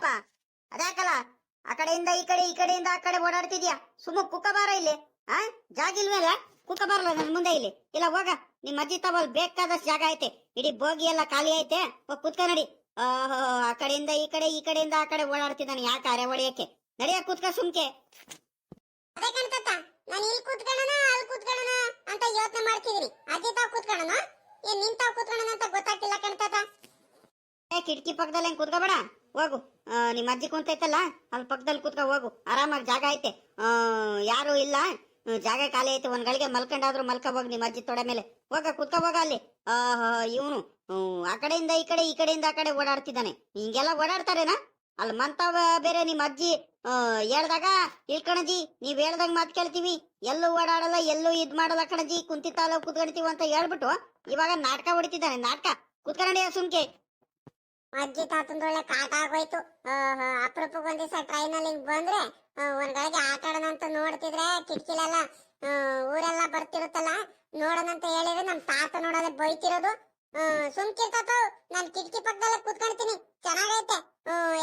ಪಾಪ ಅದ್ಯಾಕಲ್ಲ ಆ ಕಡೆಯಿಂದ ಈ ಕಡೆ ಈ ಕಡೆಯಿಂದ ಆ ಕಡೆ ಓಡಾಡ್ತಿದ್ಯಾ? ಸುಮ್ಮ ಕುಕ್ಕ ಬಾರ ಇಲ್ಲಿ ಆ? ಜಾಗ ಇಲ್ವಲ್ಲ ಕುಕ್ಕ ಬರಲ್ಲ ನನ್ ಮುಂದೆ ಇಲ್ಲಿ. ಇಲ್ಲ ಹೋಗ. ನಿಮ್ ಅಜ್ಜಿ ತವಲ್ ಬೇಕಾದಷ್ಟು ಜಾಗ ಐತೆ. ಇಡೀ ಬೋಗಿ ಎಲ್ಲ ಖಾಲಿ ಐತೆ. ಹೋಗ್ ಕುತ್ಕ ನಡಿ. ಓಹೋ ಆ ಕಡೆಯಿಂದ ಈ ಕಡೆ ಈ ಕಡೆಯಿಂದ ಆ ಕಡೆ ಓಡಾಡ್ತಿದ್ದಾನೆ. ಯಾಕೆ ಅರೆ ಹೊಡೆಯಕ್ಕೆ? ನಡಿಯ ಕುತ್ಕ ಸುಮ್ಕೆ. ಅದೇ ಕಣ್ತತ್ತ ನಾನು ಇಲ್ಲಿ ಕೂತ್ಕೊಳ್ಳೋಣ ಅಲ್ಲಿ ಕೂತ್ಕೊಳ್ಳೋಣ ಅಂತ ಯೋಚನೆ ಅಜ್ಜಿ ತಾವ್ ಕೂತ್ಕೊಳ್ಳೋಣ ಏನ್ ಕೂತ್ಕೊಳ್ಳೋಣ ಅಂತ ಗೊತ್ತಾಗ್ತಿಲ್ಲ ಕಣ್ತತ್ತ ಏ ಕಿಟಕಿ ಪಕ್ಕದಲ್ಲಿ ಹೆಂಗ್ ಕುತ್ಕೋಬೇಡ? ಹೋಗು. ನಿಮ್ಮ ಅಜ್ಜಿ ಕುಂತೈತಲ್ಲ ಅಲ್ಲಿ ಪಕ್ಕದಲ್ಲಿ ಕುತ್ಕೊ ಹೋಗು. ಆರಾಮಾಗಿ ಜಾಗ ಐತೆ. ಯಾರು ಇಲ್ಲ. ಜಾಗ ಖಾಲಿ ಐತೆ. ಒಂದ್ ಗಳಿಗೆ ಮಲ್ಕೊಂಡಾದ್ರೂ ಮಲ್ಕ ಹೋಗ್ ನಿಮ್ಮ ಅಜ್ಜಿ ತೊಡೆ ಮೇಲೆ. ಹೋಗ, ಕುತ್ಕೊ ಹೋಗ ಅಲ್ಲಿ. ಇವನು. ಆ ಕಡೆಯಿಂದ ಈ ಕಡೆ, ಈ ಕಡೆಯಿಂದ ಆ ಕಡೆ ಓಡಾಡ್ತಿದ್ದಾನೆ. ಹಿಂಗೆಲ್ಲ ಓಡಾಡ್ತಾರೇನಾ? ಅಲ್ಲಿ ಮಂತವ ಬೇರೆ ನಿಮ್ಮ ಅಜ್ಜಿ. ಹೇಳ್ದಾಗ, ಇಲ್ ಕಣಜಿ ನೀವ್ ಹೇಳ್ದಾಗ ಮಾತ್ ಕೇಳ್ತೀವಿ. ಎಲ್ಲೂ ಓಡಾಡಲ್ಲ, ಎಲ್ಲೂ ಇದ್ ಮಾಡಲ್ಲ ಕಣಜಿ ಕುಂತಿತ್ತಾಲ ಕುತ್ಕೊಳ್ತೀವಿ ಅಂತ ಹೇಳ್ಬಿಟ್ಟು ಇವಾಗ ನಾಟಕ ಹೊಡಿತಿದ್ದಾನೆ. ನಾಟಕ. ಕುತ್ಕೊಂಡಿಯ ಸುಮ್ಕೆ. ಅಜ್ಜಿ ತಾತಂದು ಒಳ್ಳೆ ಕಾಟ ಆಗೋಯ್ತು. ಅಪರೂಪಕ್ಕೆ ಒಂದ್ ದಿವಸ ಟ್ರೈನ್ ಅಲ್ಲಿ ಬಂದ್ರೆ ಆ, ಒಂದ್ ಗಳಿಗೆ ಆಟ ಆಡೋಣ ಅಂತ ನೋಡ್ತಿದ್ರೆ ಕಿಟಕಿಲೆಲ್ಲ ಊರೆಲ್ಲ ಬರ್ತಿರುತ್ತಲ್ಲ ನೋಡೋಣ ಅಂತ ಹೇಳಿದ್ರೆ ನಮ್ ತಾತ ನೋಡೋದೇ ಬೈತಿರೋದು. ಸುಮ್ಕಿರ್ತಾತು ನಾನ್ ಕಿಟಕಿ ಪಕ್ಕದಲ್ಲೇ ಕೂತ್ಕೊಂತೀನಿ ಚೆನ್ನಾಗೈತೆ.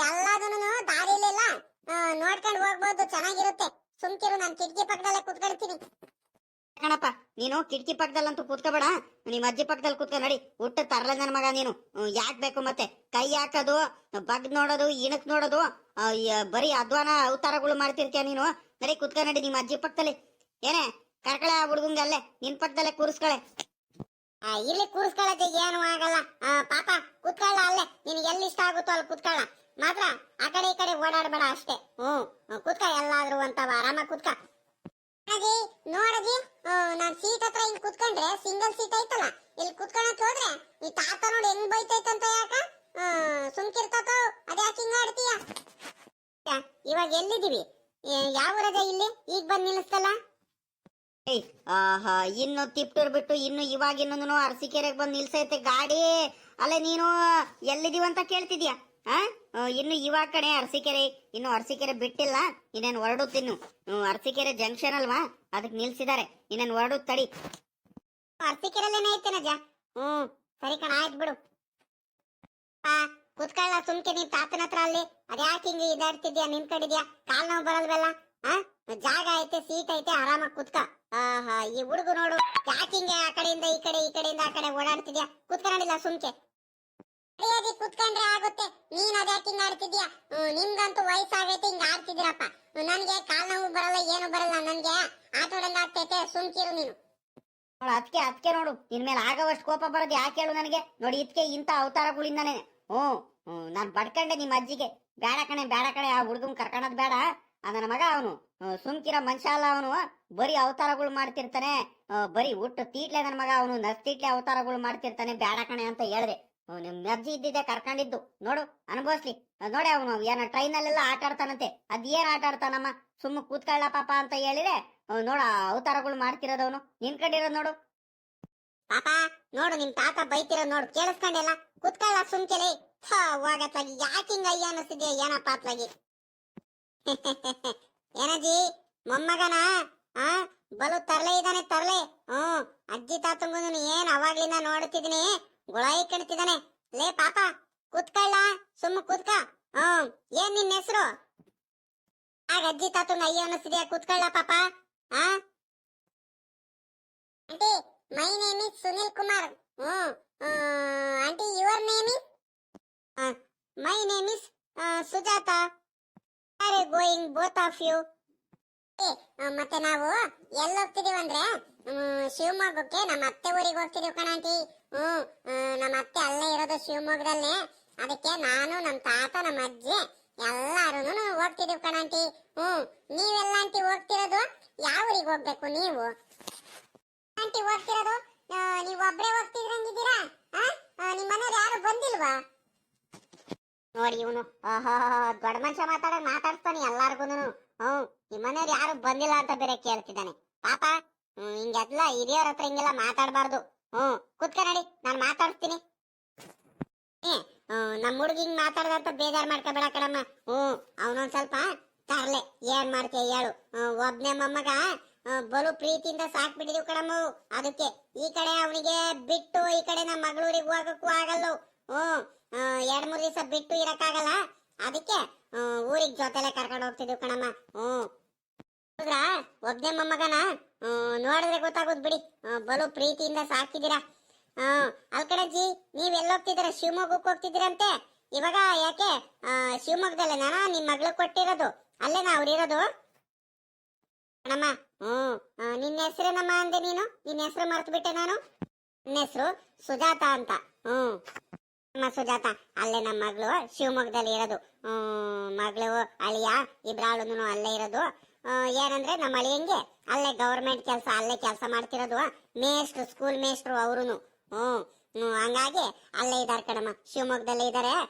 ಎಲ್ಲದನ್ನು ದಾರಿಲಿಲ್ಲ. ನೋಡ್ಕೊಂಡು ಹೋಗ್ಬೋದು ಚೆನ್ನಾಗಿರುತ್ತೆ. ಸುಮ್ಕಿರು ನಾನ್ ಕಿಟಕಿ ಪಕ್ಕದಲ್ಲೇ ನೀನು ಕಿಟಕಿ ಪಕ್ಕದಲ್ಲಂತೂ ಕುತ್ಕೋಬೇಡ. ನಿಮ್ಮ ಅಜ್ಜಿ ಪಕ್ಕದಲ್ಲಿ ಕೂತ್ಕೊ ನಡಿ. ಹುಟ್ಟು ತರಲ ನನ್ನ ಮಗ ನೀನು. ಯಾಕೆ ಬೇಕು ಮತ್ತೆ? ಕೈ ಹಾಕೋದು ಬಗ್ ನೋಡೋದು ಇಣಕ್ ನೋಡೋದು ಬರೀ ಅಧ್ವಾನ ಅವತಾರಗಳು ಮಾಡ್ತಿರ್ತೀಯ ನೀನು? ನಡಿ ಕುತ್ಕೊ ನಡಿ ನಿಮ್ಮ ಅಜ್ಜಿ ಪಕ್ಕದಲ್ಲಿ. ಏನೇ ಕರ್ಕಳೆ ಆ ಹುಡುಗಂಗೆ ಅಲ್ಲೇ ನಿನ್ ಪಕ್ಕದಲ್ಲೇ ಕೂರಿಸ್ಕಳೆ. ಆ, ಇಲ್ಲಿ ಕೂರಿಸ್ಕೊಳ್ಳೋದು ಏನು ಆಗಲ್ಲ. ಆ, ಪಾಪ ಕುತ್ಕೊಳ್ಳ ಅಲ್ಲೇ. ನಿನ್ಗೆ ಎಲ್ಲಿ ಇಷ್ಟ ಆಗುತ್ತೋ ಅಲ್ಲಿ ಕುತ್ಕೊಳ್ಳ. ಮಾತ್ರ ಆ ಕಡೆ ಈ ಕಡೆ ಓಡಾಡಬೇಡ ಅಷ್ಟೇ. ಹ್ಮ್ ಕುತ್ಕ ಎಲ್ಲಾದ್ರೂ ಅಂತವ ಆರಾಮಾಗಿ ಕುತ್ಕ. ಅಜ್ಜಿ ಸಿಂಗಲ್ ಸೀಟ್ ಐತಲ್ಲ ಇಲ್ಲಿ ಕುತ್ಕೊಳಕ್ ಹೋದ್ರೆ ಈ ತಾತ ನೋಡಿ ಹೆಂಗ್ ಬೈತೈತಂತ ಯಾಕ? ಸುಮ್ಕಿರ್ತಾತ ಅದ್ಯಾಕೆ ಹಿಂಗ ಆಡ್ತೀಯ? ಇವಾಗ ಎಲ್ಲಿದೀವಿ ಏ, ಯಾವ ಊರದ ಇಲ್ಲಿ? ಈಗ ಬಂದ್ ನಿಲ್ಲಿಸ್ತಲ್ಲ ಇನ್ನು ತಿಪ್ಟೂರ್ ಬಿಟ್ಟು ಇನ್ನು ಇವಾಗ ಇನ್ನೊಂದು ಅರಸಿಕೆರೆಗೆ ಬಂದು ನಿಲ್ಸೈತೆ ಗಾಡಿ. ಅಲ್ಲ ನೀನು ಎಲ್ಲಿದೀವಂತ ಕೇಳ್ತಿದ್ಯಾ? ಆ? ಇನ್ನು ಇವಾಗ ಕಡೆ ಅರಸಿಕೆರೆ. ಇನ್ನು ಅರಸಿಕೆರೆ ಬಿಟ್ಟಿಲ್ಲ ಇನ್ನೇನು ಹೊರಡುತ್ತಿನ್ನು. ಅರಸಿಕೆರೆ ಜಂಕ್ಷನ್ ಅಲ್ವಾ? ಅದಕ್ಕೆ ನಿಲ್ಸಿದ್ದಾರೆ. ಇನ್ನೇನು ಹೊರಡು ತಡಿ ಐತೆ ನಜ ಹ್ಮ್, ಸರಿ ಕಣ, ಆಯ್ತು ಬಿಡು. ಆ ಕುತ್ಕೊಳ್ಳ ಸುಮ್ಕೆ ನೀನ್ ತಾತನ ಹತ್ರ ಅಲ್ಲಿ. ಅದ್ಯಾಕೆ ಹಿಂಗೆ ಇದಾಡ್ತಿದ್ಯಾ ನಿಂತ್ಕೊಂಡಿದ್ಯಾ ಕಾಲ್ ನೋವು ಬರಲ್ವಲ್ಲ? ಆ, ಜಾಗ ಐತೆ, ಸೀಟ್ ಐತೆ, ಆರಾಮಾಗಿ ಕುತ್ಕ. ಆಹಾ, ಈ ಹುಡುಗ ನೋಡು, ಯಾಕೆ ಹಿಂಗೆ ಆ ಕಡೆಯಿಂದ, ಈ ಕಡೆ, ಈ ಕಡೆಯಿಂದ, ಆ ಕಡೆ ಓಡಾಡ್ತಿದ್ಯಾ? ಕುತ್ಕೊಂಡಿಲ್ಲ ಸುಮ್ಕೆ. ಸರಿಯಾಗಿ ಕುತ್ಕೊಂಡ್ರೆ ಆಗುತ್ತೆ. ನೀನ್ ಅದ್ಯಾಕೆ ಹಿಂಗ್ ಆಡ್ತಿದ್ಯಾ? ನಿಮ್ಗಂತೂ ವಯಸ್ಸಾಗೈತೆ, ಹಿಂಗ್ ಆಡ್ತಿದ್ದೀರಪ್ಪ. ನನ್ಗೆ ಕಾಲ್ ನೋವು ಬರಲ್ಲ, ಏನು ಬರಲ್ಲ. ನನ್ಗೆ ಆಟ ಆಡಂಗ್ ಆಗ್ತೈತೆ ಸುಮ್ಕಿರು ನೀನು. ನೋಡು ಅದಕ್ಕೆ ಅದಕ್ಕೆ ನೋಡು. ಇನ್ಮೇಲೆ ಆಗವಷ್ಟು ಕೋಪ ಬರೋದು ಯಾಕೆ ಹೇಳು ನನಗೆ? ನೋಡಿ ಇದಕ್ಕೆ ಇಂಥ ಅವತಾರಗಳಿಂದಾನೆ ಹ್ಞೂ ಹ್ಞೂ. ನಾನು ಬಡ್ಕಂಡೆ ನಿಮ್ಮ ಅಜ್ಜಿಗೆ. ಬೇಡ ಕಣೆ ಬೇಡ ಕಣೆ, ಆ ಹುಡುಗನ್ ಕರ್ಕೊಳೋದ್ ಬೇಡ ನನ್ನ ಮಗ ಅವನು. ಸುಮ್ಕಿರೋ ಮನುಷ್ಯ ಅಲ್ಲ ಅವನು. ಬರೀ ಅವತಾರಗಳು ಮಾಡ್ತಿರ್ತಾನೆ. ಬರೀ ಹುಟ್ಟು ತೀಟ್ಲೆ ನನ್ನ ಮಗ ಅವನು. ನಸ್ತೀಟ್ಲೆ ಅವತಾರಗಳು ಮಾಡ್ತಿರ್ತಾನೆ. ಬೇಡ ಕಣೆ ಅಂತ ಹೇಳಿದೆ. ನಿಮ್ಮ ನಿಮ್ ಅಜ್ಜಿ ಇದ್ದಿದ್ದೆ ಕರ್ಕೊಂಡಿದ್ದು. ನೋಡು, ಅನುಭವಿಸ್ಲಿ. ನೋಡಿ ಅವನು. ಏನೋ ಟ್ರೈನಲ್ಲೆಲ್ಲ ಆಟ ಆಡ್ತಾನಂತೆ ಅದ್ ಏನ್ ಆಟ ಆಡ್ತಾನಮ್ಮ ಸುಮ್ಮ ಕೂತ್ಕೊಳ್ಳ ಪಾಪ ಅಂತ ಅವ್ನು ನೋಡ ಅವತಾರಗಳು ಮಾಡ್ತಿರೋದವನು ನಿನ್ಕೊಂಡಿರೋದ್ ನೋಡು. ಪಾಪ, ನೋಡು ನಿಮ್ ತಾತ ಬೈತಿರೋದ್ ನೋಡು. ಕೇಳಿಸ್ಕೊಂಡೆಲ್ಲ? ಕುತ್ಕೊಳ್ಳ ಸುಮ್ಕೆಲಿ ಹೋಗತ್ಲಾಗಿ ಯಾಕೆ ಹಿಂಗ ಅಯ್ಯ ಅನಿಸ್ತಿದ್ಯಾ ಏನಪ್ಪ ಅತ್ಲಾಗಿ? ಏನಜ್ಜಿ? ಮೊಮ್ಮಗನ? ಆ? ಬಲು ತರ್ಲೆ ಇದಾನೆ, ತರ್ಲೆ. ಹ್ಮ್ ಅಜ್ಜಿ ತಾತಂಗು ಏನ್ ಅವಾಗ್ಲಿಂದ ನೋಡ್ತಿದೀನಿ? ಗುಳಾಯಿ ಕಣ್ತಿದಾನೆ. ಲೇ, ಪಾಪ, ಕುತ್ಕೊಳ್ಳ. ಸುಮ್ಮ ಕುತ್ಕ. ಹ್ಮ್ ಏನ್ ನಿನ್ ಹೆಸರು? ಆಗ ಅಜ್ಜಿ ತಾತಂಗ ಅಯ್ಯ ಅನಿಸ್ತಿದ್ಯಾ ಕುತ್ಕೊಳ್ಳ, ಪಾಪ. ಆ? Aunty my name is Sunil Kumar hmm aunty your name is my name is Sujatha are going both of you ಮತ್ತೆ ನಾವು ಎಲ್ಲಿ ಹೋಗ್ತಿದೀವಿ ಅಂದ್ರೆ ಶಿವಮೊಗ್ಗಕ್ಕೆ ನಮ್ಮ ಅತ್ತೆ ಊರಿಗೆ ಹೋಗ್ತಿದೀವಿ ಕಣಾಂಟಿ ಹ್ಮ್ ನಮ್ಮ ಅತ್ತೆ ಅಲ್ಲೇ ಇರೋದು ಶಿವಮೊಗ್ಗದಲ್ಲೇ. ಅದಕ್ಕೆ ನಾನು ನಮ್ಮ ತಾತ ನಮ್ಮ ಅಜ್ಜಿ ಎಲ್ಲಾರು ಹೋಗ್ತಿದೀವಿ ಕಣಾಂಟಿ ಹ್ಮ್ ನೀವೆಲ್ಲ ಆಂಟಿ ಹೋಗ್ತಿರೋದು? ಯಾವ ಊರಿಗೆ ಹೋಗ್ಬೇಕು ನೀವು? ಆಂಟಿ ಹೋಗ್ತಿರೋದು? ನೀವು ಒಬ್ಬರೇ ಹೋಗ್ತಿದ್ರಂಗಿದ್ದೀರಾ? ನಿಮ್ಮ ಮನೇಲಿ ಯಾರು ಬಂದಿಲ್ವಾ? ನೋಡಿ ಇವನು. ದೊಡ್ಡ ಮನುಷ್ಯ ಮಾತಾಡಕ್ ಮಾತಾಡ್ತಾನೆ ಎಲ್ಲಾರ್ಗುನು ಹ್ಮ್ ನಿಮ್ಮ ಮನೆಯವ್ರು ಯಾರು ಬಂದಿಲ್ಲ ಅಂತ ಬೇರೆ ಕೇಳ್ತಿದ್ದಾನೆ. ಪಾಪ ಹಿಂಗೆಲ್ಲ ಹಿರಿಯವ್ರ ಹತ್ರ ಹಿಂಗೆಲ್ಲ ಮಾತಾಡಬಾರ್ದು. ಹ್ಮ್ ಕುತ್ಕ ನಡಿ, ನಾನು ಮಾತಾಡ್ತೀನಿ ನಮ್ಮ ನಮ್ ಹುಡುಗ ಹಿಂಗ್ ಮಾತಾಡ್ದಂತ ಬೇಜಾರು ಮಾಡ್ಕೋಬೇಡ ಕಣಮ್ಮ. ಹ್ಮ್ ಅವನೊಂದ್ ಸ್ವಲ್ಪ ತರ್ಲೆ ಏನ್ ಮಾಡ್ತೀಯ ಹೇಳು. ಒಬ್ನೇ ಮೊಮ್ಮಗ ಬಲು ಪ್ರೀತಿಯಿಂದ ಸಾಕ್ಬಿಟ್ಟಿದೀವಿ ಕಣಮ್ಮ ಅದಕ್ಕೆ ಈ ಕಡೆ ಅವನಿಗೆ ಬಿಟ್ಟು ಈ ಕಡೆ ನಮ್ಮ ಮಗಳೂರಿಗೆ ಹೋಗಕ್ಕೂ ಆಗಲ್ಲ ಹ್ಮ್ ಎರಡ್ ಮೂರ್ ದಿವಸ ಬಿಟ್ಟು ಇರಕ್ಕಾಗಲ್ಲ. ಅದಕ್ಕೆ ಊರಿಗ್ ಜೊತೆಲೆ ಕರ್ಕೊಂಡು ಹೋಗ್ತಿದ್ವಿ ಕಣಮ್ಮ. ಹ್ಮ್ ಒಬ್ನೇ ಮೊಮ್ಮಗನ? ನೋಡಿದ್ರೆ ಗೊತ್ತಾಗೋದ್ ಬಿಡಿ. ಬಲು ಪ್ರೀತಿಯಿಂದ ಸಾಕಿದ್ದೀರಾ ಹ್ಮ್ ಅಲ್ ಕಣಜ್ಜಿ ನೀವ್ ಎಲ್ಲೋಗ್ತಿದ್ದೀರಾ? ಶಿವಮೊಗ್ಗಕ್ಕೆ ಹೋಗ್ತಿದ್ದೀರಂತೆ? ಇವಾಗ ಯಾಕೆ? ಆ, ಶಿವಮೊಗ್ಗದಲ್ಲೇ ನಾನ ನಿಮ್ ಮಗಳು ಕೊಟ್ಟಿರೋದು. ಅಲ್ಲೇನಾ ಅವ್ರಿರೋದು? ಅಣ್ಣಮ್ಮ ಆ, ನಿನ್ನ ಹೆಸರೇನಮ್ಮ ಅಂದೆ ನೀನು? ನಿನ್ನ ಹೆಸರು ಮರ್ತು ಬಿಟ್ಟೆ ನಾನು? ನನ್ನ ಹೆಸರು ಸುಜಾತ ಅಂತ. ಹ್ಮ್ ನಮ್ಮ ಸುಜಾತ ಅಲ್ಲೇ ನಮ್ಮ ಮಗಳು ಶಿವಮೊಗ್ಗದಲ್ಲಿ ಇರೋದು. ಹ್ಮ್ ಮಗಳು ಅಳಿಯ ಇಬ್ರಾಳುನು ಅಲ್ಲೇ ಇರೋದು. ಏನಂದ್ರೆ ನಮ್ಮ ಅಳಿಯಂಗೆ ಅಲ್ಲೇ ಗೌರ್ಮೆಂಟ್ ಕೆಲಸ ಅಲ್ಲೇ ಕೆಲಸ ಮಾಡ್ತಿರೋದು. ಮೇಸ್ಟ್ರು ಸ್ಕೂಲ್ ಮೇಷ್ಟ್ರು ಅವ್ರುನು. ಹ್ಮ್ ಹ್ಮ್, ಹಂಗಾಗಿ ಅಲ್ಲೇ ಇದಾರೆ ಕಣಮ್ಮ ಶಿವಮೊಗ್ಗದಲ್ಲೇ ಇದಾರೆ ಆ,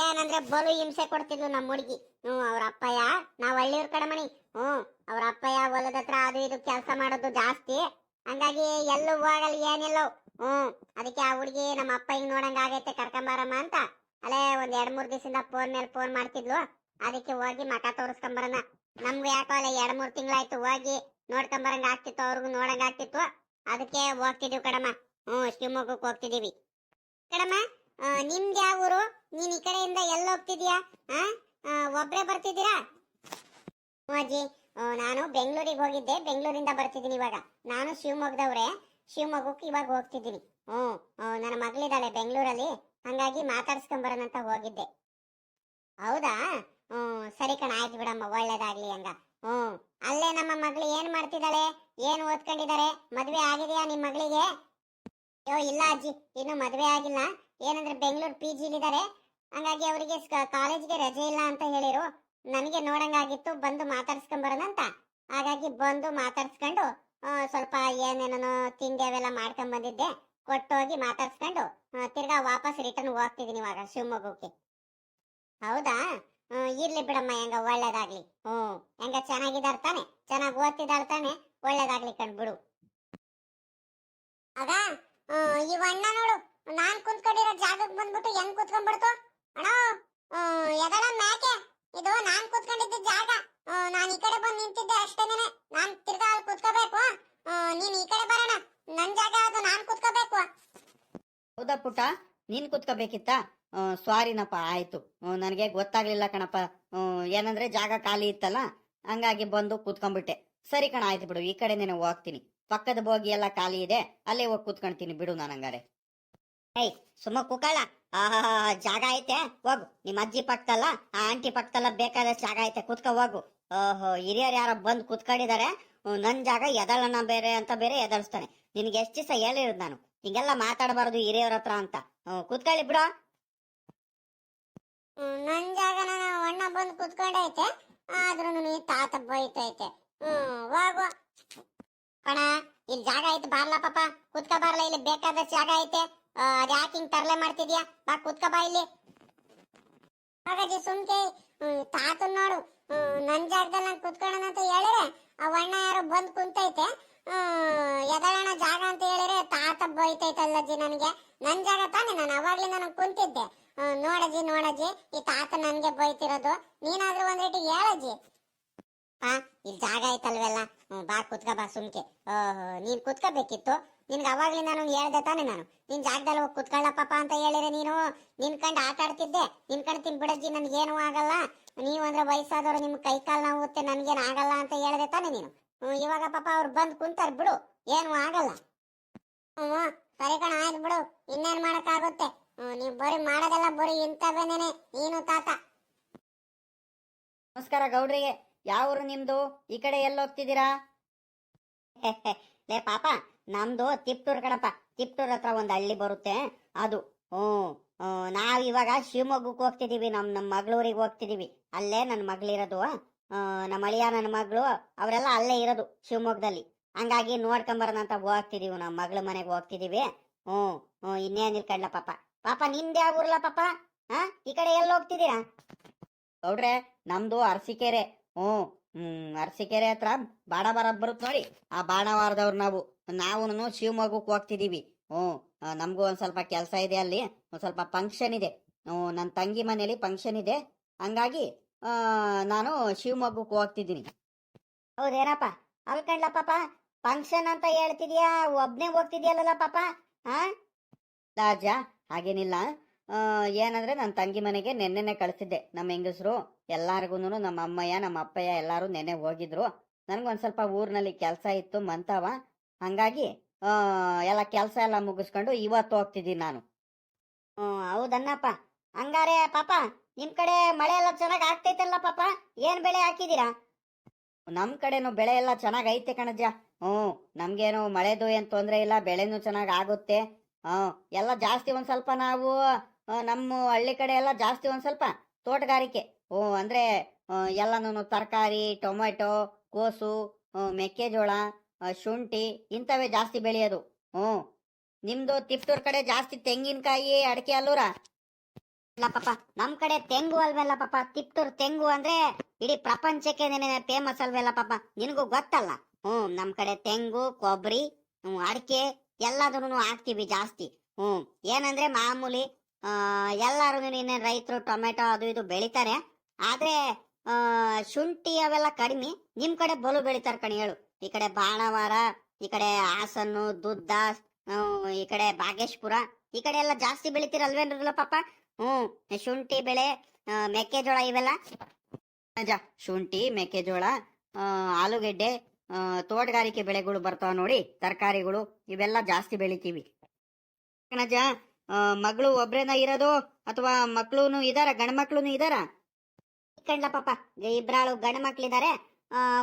ಏನಂದ್ರೆ ಬಲು ಹಿಂಸೆ ಕೊಡ್ತಿದ್ಲು ನಮ್ಮ ಹುಡುಗಿ. ಹ್ಮ್, ಅವ್ರ ಅಪ್ಪಯ್ಯ. ನಾವ್ ಹಳ್ಳಿಯವ್ರ ಕಡಮಣಿ ಹ್ಮ್, ಅವ್ರ ಅಪ್ಪಯ್ಯ ಹೊಲದ ಹತ್ರ ಅದು ಇದು ಕೆಲಸ ಮಾಡೋದು ಜಾಸ್ತಿ. ಹಂಗಾಗಿ ಎಲ್ಲೂ ಹೋಗಲ್ಲ ಏನಿಲ್ಲ ಹ್ಮ್, ಅದಕ್ಕೆ ಆ ಹುಡುಗಿ ನಮ್ಮ ಅಪ್ಪ ಹಿಂಗ್ ನೋಡಂಗ ಆಗೈತೆ ಕರ್ಕೊಂಬಾರಮ್ಮ ಅಂತ. ಅಲ್ಲೇ ಒಂದ್ ಎರಡ್ ಮೂರ್ ದಿವಸದಿಂದ ಫೋನ್ ಮೇಲೆ ಫೋನ್ ಮಾಡ್ತಿದ್ಲು. ಅದಕ್ಕೆ ಹೋಗಿ ಮಠ ತೋರಿಸ್ಕೊಂಬರಣ ನಮ್ಗೆ ಯಾಕೋ ಅಲ್ಲ ಎರಡ್ ಮೂರ್ ತಿಂಗಳಾಯ್ತು ಹೋಗಿ ನೋಡ್ಕೊಂಬರಂಗ ಆಗ್ತಿತ್ತು, ಅವ್ರಿಗೂ ನೋಡಂಗ ಆಗ್ತಿತ್ತು. ಅದಕ್ಕೆ ಹೋಗ್ತಿದೀವಿ ಕಡಮ್ಮ. ಹ್ಮ್ ಶಿವಮೊಗ್ಗಕ್ಕೆ ಹೋಗ್ತಿದೀವಿ. ಕಡಮ್ಮ ನಿಮ್ದ್ ಯಾವ ಊರು? ನೀನ್ ಈ ಕಡೆಯಿಂದ ಎಲ್ಲಿ ಹೋಗ್ತಿದ್ಯಾ? ಒಬ್ರೇ ಬರ್ತಿದ್ದೀರಾ? ಅಜ್ಜಿ ನಾನು ಬೆಂಗಳೂರಿಗೆ ಹೋಗಿದ್ದೆ. ಬೆಂಗಳೂರಿಂದ ಬರ್ತಿದ್ದೀನಿ ಇವಾಗ. ನಾನು ಶಿವಮೊಗ್ಗದವ್ರೆ. ಶಿವಮೊಗ್ಗಕ್ಕೆ ಇವಾಗ ಹೋಗ್ತಿದ್ದೀನಿ. ಹ್ಞೂ ನನ್ನ ಮಗಳಿದ್ದಾಳೆ ಬೆಂಗಳೂರಲ್ಲಿ. ಹಂಗಾಗಿ ಅಂತ ಹೋಗಿದ್ದೆ. ಹೌದಾ? ಹ್ಞೂ, ಸರಿ ಕಣ, ಆಯ್ತು ಬಿಡಮ್ಮ, ಒಳ್ಳೇದಾಗ್ಲಿ ಹಂಗ. ಹ್ಞೂ. ಅಲ್ಲೇ ನಮ್ಮ ಮಗಳು ಏನ್ ಮಾಡ್ತಿದ್ದಾಳೆ? ಏನ್ ಓದ್ಕೊಂಡಿದ್ದಾರೆ? ಮದುವೆ ಆಗಿದೆಯಾ ನಿಮ್ಮ ಮಗಳಿಗೆ? ಅಯ್ಯೋ, ಇಲ್ಲ ಅಜ್ಜಿ, ಇನ್ನು ಮದುವೆ ಆಗಿಲ್ಲ. ಏನಂದ್ರೆ ಬೆಂಗಳೂರು ಪಿ ಜಿಲಿದ್ದಾರೆ. ಹಂಗಾಗಿ ಅವರಿಗೆ ಕಾಲೇಜ್ಗೆ ರಜೆ ಇಲ್ಲ ಅಂತ ಹೇಳಿರು. ನನಗೆ ನೋಡಂಗಾಗಿತ್ತು, ಬಂದು ಮಾತಾಡ್ಸ್ಕೊಂಡ್ ಅಂತ. ಹಾಗಾಗಿ ಬಂದು ಮಾತಾಡ್ಸ್ಕೊಂಡು ಸ್ವಲ್ಪ ಏನೇನೋ ತಿಂಡಿ ಅವೆಲ್ಲ ಮಾಡ್ಕೊಂಡ್ ಬಂದಿದ್ದೆ ಕೊಟ್ಟೋಗಿ ಮಾತಾಡ್ಸ್ಕೊಂಡು ತಿರ್ಗಾ ವಾಪಸ್ ರಿಟರ್ನ್ ಹೋಗ್ತಿದ್ದೀನಿ ಇವಾಗ ಶಿವಮೊಗ್ಗಕ್ಕೆ. ಹೌದಾ? ಇರ್ಲಿ ಬಿಡಮ್ಮ, ಹೆಂಗ ಒಳ್ಳೇದಾಗ್ಲಿ. ಹ್ಮ್ ಹೆಂಗ ಚೆನ್ನಾಗಿದಾರ ತಾನೆ. ಚೆನ್ನಾಗಿ ಓದ್ತಿದಾರ ತಾನೆ. ಒಳ್ಳೇದಾಗ್ಲಿ ಬಿಡು ಅದ ಅಣ್ಣ ನೋಡು. ನಾನ್ ಕುಂತ್ಕೊಂಡಿರೋ ಜಾಗಕ್ಕೆ ಬಂದ್ಬಿಟ್ಟು ಹೆಂಗ್ ಕುತ್ಕೊಂಡ್ಬಿಡ್ತು? ಅಣ್ಣ ಎದಳ ಮ್ಯಾಕೆ? ಇದು ನಾನ್ ಕುತ್ಕೊಂಡಿದ್ದ ಜಾಗ. ನಾನ್ ಈ ಕಡೆ ಬಂದು ನಿಂತಿದ್ದೆ ಅಷ್ಟೇನೆ ನಾನ್ ತಿರ್ಗಾ ಅಲ್ಲಿ ಕುತ್ಕೋಬೇಕು. ನೀನ್ ಈ ಕಡೆ ಬರೋಣ. ನನ್ ಜಾಗ ಅದು ನಾನ್ ಕುತ್ಕೋಬೇಕು. ಹೌದಾ ಪುಟ್ಟ? ನೀನ್ ಕುತ್ಕೋಬೇಕಿತ್ತ? ಸ್ವಾರಿನಪ್ಪ, ಆಯ್ತು. ನನಗೆ ಗೊತ್ತಾಗ್ಲಿಲ್ಲ ಕಣಪ್ಪ. ಏನಂದ್ರೆ ಜಾಗ ಖಾಲಿ ಇತ್ತಲ್ಲ, ಹಂಗಾಗಿ ಬಂದು ಕೂತ್ಕೊಂಡ್ಬಿಟ್ಟೆ. ಸರಿ ಕಣ, ಆಯ್ತು ಬಿಡು. ಈ ಕಡೆ ಹೋಗ್ತೀನಿ. ಪಕ್ಕದ ಬೋಗಿ ಎಲ್ಲ ಖಾಲಿ ಇದೆ, ಅಲ್ಲೇ ಹೋಗಿ ಕೂತ್ಕೊಂತೀನಿ. ಬಿಡು ನಾನು ಹಂಗಾರೆ ಏಯ್, ಸುಮ್ಮ ಕುಕಾಳ ಆಹಾ, ಜಾಗ ಐತೆ, ಹೋಗು. ನಿಮ್ಮ ಅಜ್ಜಿ ಪಕ್ಕದಲ್ಲ, ಆ ಆಂಟಿ ಪಕ್ಕದಲ್ಲ ಬೇಕಾದಷ್ಟು ಜಾಗ ಐತೆ, ಕೂತ್ಕೊ, ಹೋಗು. ಓಹೋ, ಹಿರಿಯರು ಯಾರೋ ಬಂದು ಕೂತ್ಕೊಂಡಿದ್ದಾರೆ ನನ್ನ ನನ್ ಜಾಗ ಎದಳಣ್ಣ ಬೇರೆ ಅಂತ ಬೇರೆ ಎದಳಿಸ್ತಾನೆ. ನಿನ್ಗೆ ಎಷ್ಟು ದಿವಸ ಹೇಳಿರೋದು ನಾನು? ಹಿಂಗೆಲ್ಲ ಮಾತಾಡಬಾರ್ದು ಹಿರಿಯವ್ರ ಹತ್ರ ಅಂತ. ಕುತ್ಕೊಳ್ಳಿ ಬಿಡು. ನನ್ ಜಾಗ ನಾನು ಅಣ್ಣ ಬಂದು ಕುತ್ಕೊಂಡೈತೆ ಆದ್ರೂ ಈ ತಾತ ಬೈತೈತೆ ಹ್ಮ್ ಕಣ ಇಲ್ಲಿ ಜಾಗ ಐತೆ ಬಾರ್ಲಾ ಪಾಪ. ಕುತ್ಕ ಬಾರ್ಲ, ಇಲ್ಲಿ ಬೇಕಾದಷ್ಟು ಜಾಗ ಐತೆ. ಅದ್ಯಾಕೆ ಹಿಂಗ್ ತರಲೆ ಮಾಡ್ತಿದ್ಯಾ? ಬಾ ಕೂತ್ಕ ಬಾ ಇಲ್ಲಿ. ಹಾಗಾಗಿ ಸುಮ್ಕೆ ತಾತನ್ ನೋಡು. ನನ್ ಜಾಗದಲ್ಲಿ ನಾನು ಕುತ್ಕೊಳ್ಳೋಣ ಅಂತ ಹೇಳಿದ್ರೆ, ಆ ಅಣ್ಣ ಯಾರೋ ಬಂದು ಕುಂತೈತೆ. ಎದಳಣ ಜಾಗ ಅಂತ ಹೇಳಿದ್ರೆ ತಾತ ಬೈತೈತಲ್ಲಜ್ಜಿ ನನಗೆ. ನನ್ ಜಾಗ ತಾನೆ, ನಾನು ಅವಾಗ್ಲಿಂದ ನಾನು ಕುಂತಿದ್ದೆ. ನೋಡಜ್ಜಿ ನೋಡಜ್ಜಿ, ಈ ತಾತ ನನ್ಗೆ ಬೈತಿರೋದು. ನೀನಾದ್ರೂ ಒಂದ್ ರೇಟಿ ಹೇಳಜ್ಜಿ. ಹಾ ಇಲ್ಲಿ ಜಾಗ ಐತಲ್ವೆಲ್ಲ ಬಾ ಕುತ್ಕ ಬಾ ಸುಮ್ಕೆ. ನೀನ್ ಕುತ್ಕೋಬೇಕಿತ್ತು. ನಿನ್ಗೆ ಅವಾಗ್ಲಿಂದ ನಾನು ಹೇಳ್ದೆ ತಾನೆ ನಾನು. ನಿನ್ ಜಾಗದಲ್ಲಿ ಹೋಗಿ ಕುತ್ಕೊಳ್ಳಪ್ಪ ಅಂತ ಹೇಳಿದ್ರೆ ನೀನು. ನಿನ್ ಕಂಡು ಆಟ ಆಡ್ತಿದ್ದೆ. ನಿನ್ ಕಂಡು ತಿನ್ಬಿಡಜ್ಜಿ ನನ್ಗೇನು ಆಗಲ್ಲ. ನೀವು ಅಂದ್ರೆ ವಯಸ್ಸಾದವ್ರು, ನಿಮ್ ಕೈ ಕಾಲ್ ನೋವುತ್ತೆ ನನ್ಗೇನು ಆಗಲ್ಲ ಅಂತ ಹೇಳ್ದೆ ತಾನೆ ನೀನು. ಇವಾಗ ಪಾಪ ಅವ್ರು ಬಂದ್ ಕುಂತಾರ ಬಿಡು. ಏನು ಆಗಲ್ಲ. ಹ್ಮ್, ಸರಿ ಕಣ, ಆಯ್ತು ಬಿಡು. ಇನ್ನೇನ್ ಮಾಡಕ್ಕಾಗುತ್ತೆ? ನೀವ್ ಬರೀ ಮಾಡೋದೆಲ್ಲ ಬರೀ ಬಂದೇನೆ ನೀನು ತಾತ. ನಮಸ್ಕಾರ ಗೌಡ್ರಿಗೆ. ಯಾವ ಊರು ನಿಮ್ದು? ಈ ಕಡೆ ಎಲ್ಲಿ ಹೋಗ್ತಿದ್ದೀರಾ ಲೇ ಪಾಪ, ನಮ್ದು ತಿಪ್ಟೂರ್ ಕಣಪ್ಪ, ತಿಪ್ಟೂರ್ ಹತ್ರ ಒಂದು ಹಳ್ಳಿ ಬರುತ್ತೆ, ಅದು. ಹ್ಞೂ ನಾವು ಇವಾಗ ಶಿವಮೊಗ್ಗಕ್ಕೆ ಹೋಗ್ತಿದೀವಿ, ನಮ್ ನಮ್ಮ ಮಗಳೂರಿಗೆ ಹೋಗ್ತಿದೀವಿ. ಅಲ್ಲೇ ನನ್ನ ಮಗಳಿರೋದು ನಮ್ಮ ಅಳಿಯ ನನ್ನ ಮಗಳು, ಅವರೆಲ್ಲ ಅಲ್ಲೇ ಇರೋದು ಶಿವಮೊಗ್ಗದಲ್ಲಿ. ಹಂಗಾಗಿ ನೋಡ್ಕೊಂಬರೋಣ ಅಂತ ಹೋಗ್ತಿದೀವಿ ನಮ್ಮ ಮಗಳ ಮನೆಗೆ ಹೋಗ್ತಿದೀವಿ. ಹ್ಞೂ ಹ್ಞೂ ಇನ್ನೇನು ಇಲ್ಕಂಡ್ಲ ಪಾಪ. ಪಾಪ, ನಿಮ್ದು ಯಾವ ಊರ್ಲ ಪಾಪ? ಹಾ, ಈ ಕಡೆ ಎಲ್ಲ ಹೋಗ್ತಿದ್ದೀರಾ ನೋಡ್ರೆ ನಮ್ದು ಅರ್ಸಿಕೆರೆ. ಹ್ಮ್ ಹ್ಮ್ ಅರಸಿಕೆರೆ ಹತ್ರ ಬಾಣವಾರ ಬರುತ್ತೆ ನೋಡಿ. ಆ ಬಾಣವಾರದವ್ರು ನಾವು. ನಾವು ಶಿವಮೊಗ್ಗಕ್ಕೆ ಹೋಗ್ತಿದೀವಿ. ಹ್ಮ್ ನಮಗೂ ಒಂದ್ ಸ್ವಲ್ಪ ಕೆಲಸ ಇದೆ ಅಲ್ಲಿ. ಒಂದ್ ಸ್ವಲ್ಪ ಫಂಕ್ಷನ್ ಇದೆ. ಹ್ಞೂ ನನ್ನ ತಂಗಿ ಮನೇಲಿ ಫಂಕ್ಷನ್ ಇದೆ. ಹಂಗಾಗಿ ನಾನು ಶಿವಮೊಗ್ಗಕ್ಕೆ ಹೋಗ್ತಿದ್ದೀನಿ. ಹೌದೇನಪ್ಪ? ಅಲ್ಕಂಡ್ಲ ಪಾಪ ಫಂಕ್ಷನ್ ಅಂತ ಹೇಳ್ತಿದ್ಯಾ? ಒಬ್ನೇ ಹೋಗ್ತಿದ್ಯಲ್ಲ ಪಾಪ ಹಾ ರಾಜ ಹಾಗೇನಿಲ್ಲ. ಏನಂದ್ರೆ ನನ್ನ ತಂಗಿ ಮನೆಗೆ ನೆನ್ನೆನೆ ಕಳಿಸಿದ್ದೆ. ನಮ್ಮ ಹೆಂಗಸರು ಎಲ್ಲಾರ್ಗು ನಮ್ಮ ಅಮ್ಮಯ್ಯ, ನಮ್ಮ ಅಪ್ಪಯ್ಯ ಎಲ್ಲಾರು ನೆನ್ನೆ ಹೋಗಿದ್ರು. ನನ್ಗೊಂದ್ ಸ್ವಲ್ಪ ಊರ್ನಲ್ಲಿ ಕೆಲಸ ಇತ್ತು, ಮಂತವ. ಹಂಗಾಗಿ ಎಲ್ಲ ಕೆಲಸ ಎಲ್ಲ ಮುಗಿಸ್ಕೊಂಡು ಇವತ್ತು ಹೋಗ್ತಿದ್ದೀನಿ ನಾನು. ಹೌದನ್ನಪ್ಪ ಹಂಗಾರೆ ಪಾಪ, ನಿಮ್ ಕಡೆ ಮಳೆ ಎಲ್ಲ ಚೆನ್ನಾಗಿ ಆಗ್ತೈತಲ್ಲ ಪಾಪ? ಏನ್ ಬೆಳೆ ಹಾಕಿದೀರಾ? ನಮ್ ಕಡೆನು ಬೆಳೆ ಎಲ್ಲ ಚೆನ್ನಾಗ್ ಐತೆ ಕಣಜ್ಜ. ಹ್ಮ್ ನಮ್ಗೇನು ಮಳೆದು ಏನ್ ತೊಂದ್ರೆ ಇಲ್ಲ, ಬೆಳೆನೂ ಚೆನ್ನಾಗ್ ಆಗುತ್ತೆ. ಹ್ಮ್ ಎಲ್ಲ ಜಾಸ್ತಿ ಒಂದ್ ಸ್ವಲ್ಪ ನಾವು ನಮ್ಮ ಹಳ್ಳಿ ಕಡೆ ಎಲ್ಲ ಜಾಸ್ತಿ ಒಂದು ಸ್ವಲ್ಪ ತೋಟಗಾರಿಕೆ. ಓ, ಅಂದ್ರೆ ಎಲ್ಲನೂ ತರಕಾರಿ ಟೊಮೆಟೊ ಕೋಸು ಮೆಕ್ಕೆಜೋಳ ಶುಂಠಿ ಇಂಥವೇ ಜಾಸ್ತಿ ಬೆಳೆಯೋದು. ಹ್ಞೂ. ನಿಮ್ದು ತಿಪ್ಟೂರ್ ಕಡೆ ಜಾಸ್ತಿ ತೆಂಗಿನಕಾಯಿ, ಅಡಿಕೆ, ಅಲ್ಲೂರ? ಇಲ್ಲ ಪಾಪ ನಮ್ಮ ಕಡೆ ತೆಂಗು ಅಲ್ವೆಲ್ಲ ಪಾಪ, ತಿಪ್ಟೂರ್ ತೆಂಗು ಅಂದ್ರೆ ಇಡೀ ಪ್ರಪಂಚಕ್ಕೆ ಫೇಮಸ್ ಅಲ್ವೆಲ್ಲ ಪಾಪ, ನಿನಗೂ ಗೊತ್ತಲ್ಲ? ಹ್ಞೂ, ನಮ್ ಕಡೆ ತೆಂಗು ಕೊಬ್ಬರಿ ಅಡಿಕೆ ಎಲ್ಲದನ್ನು ಹಾಕ್ತೀವಿ ಜಾಸ್ತಿ. ಹ್ಞೂ, ಏನಂದ್ರೆ ಮಾಮೂಲಿ ಎಲ್ಲಾರು ಇನ್ನೇನು ರೈತರು ಟೊಮೆಟೊ ಅದು ಇದು ಬೆಳಿತಾರೆ. ಆದ್ರೆ ಶುಂಠಿ ಅವೆಲ್ಲ ಕಡಿಮೆ. ನಿಮ್ ಕಡೆ ಬಲು ಬೆಳಿತಾರ ಕಣಿ ಹೇಳು. ಈ ಕಡೆ ಬಾಣವಾರ, ಈ ಕಡೆ ಹಾಸನ್ನು, ದುದ್ದ ಈ ಕಡೆ ಬಾಗೇಶ್ಪುರ, ಈ ಕಡೆ ಎಲ್ಲ ಜಾಸ್ತಿ ಬೆಳಿತೀರಲ್ವೇನ್ರಲ್ಲ ಪಾಪ? ಹ್ಮ್ ಶುಂಠಿ ಬೆಳೆ ಮೆಕ್ಕೆಜೋಳ ಇವೆಲ್ಲ. ಶುಂಠಿ, ಮೆಕ್ಕೆಜೋಳ ಆಲೂಗಡ್ಡೆ ತೋಟಗಾರಿಕೆ ಬೆಳೆಗಳು ಬರ್ತಾವ ನೋಡಿ, ತರಕಾರಿಗಳು, ಇವೆಲ್ಲ ಜಾಸ್ತಿ ಬೆಳಿತೀವಿ. ಕಣಜ ಮಗಳು ಒಬ್ರೇನ ಇರೋದು ಅಥವಾ ಮಕ್ಕಳು ಇದಾರ, ಗಂಡ ಮಕ್ಳು ಇದಾರ? ಕಂಡ್ಲ ಪಾಪ ಇಬ್ರಾಳು ಗಂಡ ಮಕ್ಳಿದಾರೆ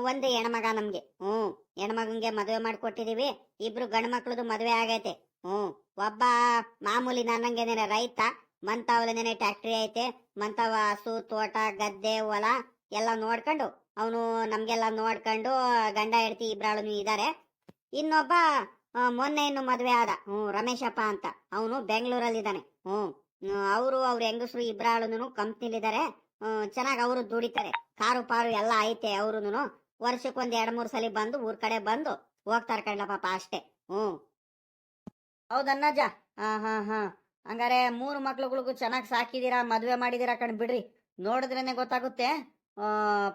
ಒಂದು ಹೆಣ್ಮಗ ನಮ್ಗೆ. ಹ್ಮ್, ಹೆಣ್ಮಗಂಗೆ ಮದುವೆ ಮಾಡ್ಕೊಟ್ಟಿದೀವಿ, ಇಬ್ರು ಗಂಡ ಮಕ್ಳದು ಮದುವೆ ಆಗೈತೆ. ಹ್ಮ್, ಒಬ್ಬ ಮಾಮೂಲಿ ನನ್ನಂಗೆನೇನೆ ರೈತ ಮಂತಾವಲನೇನೆ ಟ್ಯಾಕ್ಟ್ರಿ ಐತೆ ಮಂತಾವ ಹಸು, ತೋಟ, ಗದ್ದೆ, ಹೊಲ ಎಲ್ಲ ನೋಡ್ಕೊಂಡು, ಅವನು ನಮ್ಗೆಲ್ಲ ನೋಡ್ಕೊಂಡು ಗಂಡ ಹೆಂಡತಿ ಇಬ್ರಾಳುನು ಇದಾರೆ. ಇನ್ನೊಬ್ಬ ಮೊನ್ನೆ ಇನ್ನು ಮದುವೆ ಆದ. ಹ್ಞೂ, ರಮೇಶಪ್ಪ ಅಂತ. ಅವನು ಬೆಂಗಳೂರಲ್ಲಿದ್ದಾನೆ. ಹ್ಞೂ. ಅವರು, ಅವ್ರ ಹೆಂಗಸರು ಇಬ್ರಾಳುನು ಕಂಪ್ನಿಲಿದ್ದಾರೆ. ಚೆನ್ನಾಗಿ ಅವರು ದುಡಿತಾರೆ. ಕಾರು, ಪಾರು ಎಲ್ಲ ಐತೆ ಅವ್ರುನು ವರ್ಷಕ್ಕೊಂದ್ ಎರಡ್, ಮೂರ್ ಸಲ ಬಂದು ಊರ್ ಕಡೆ ಬಂದು ಹೋಗ್ತಾರೆ ಕಣ್ಲ ಪಾಪ ಅಷ್ಟೇ. ಹ್ಮ್ ಹೌದನ್ನಜ್ಜ ಹಾ ಹಾ ಹಾ. ಹಂಗಾರೆ ಮೂರು ಮಕ್ಳುಗಳಿಗೂ ಚೆನ್ನಾಗಿ ಸಾಕಿದೀರಾ, ಮದ್ವೆ ಮಾಡಿದೀರಾ ಕಣ್ ಬಿಡ್ರಿ. ನೋಡಿದ್ರೇನೆ ಗೊತ್ತಾಗುತ್ತೆ.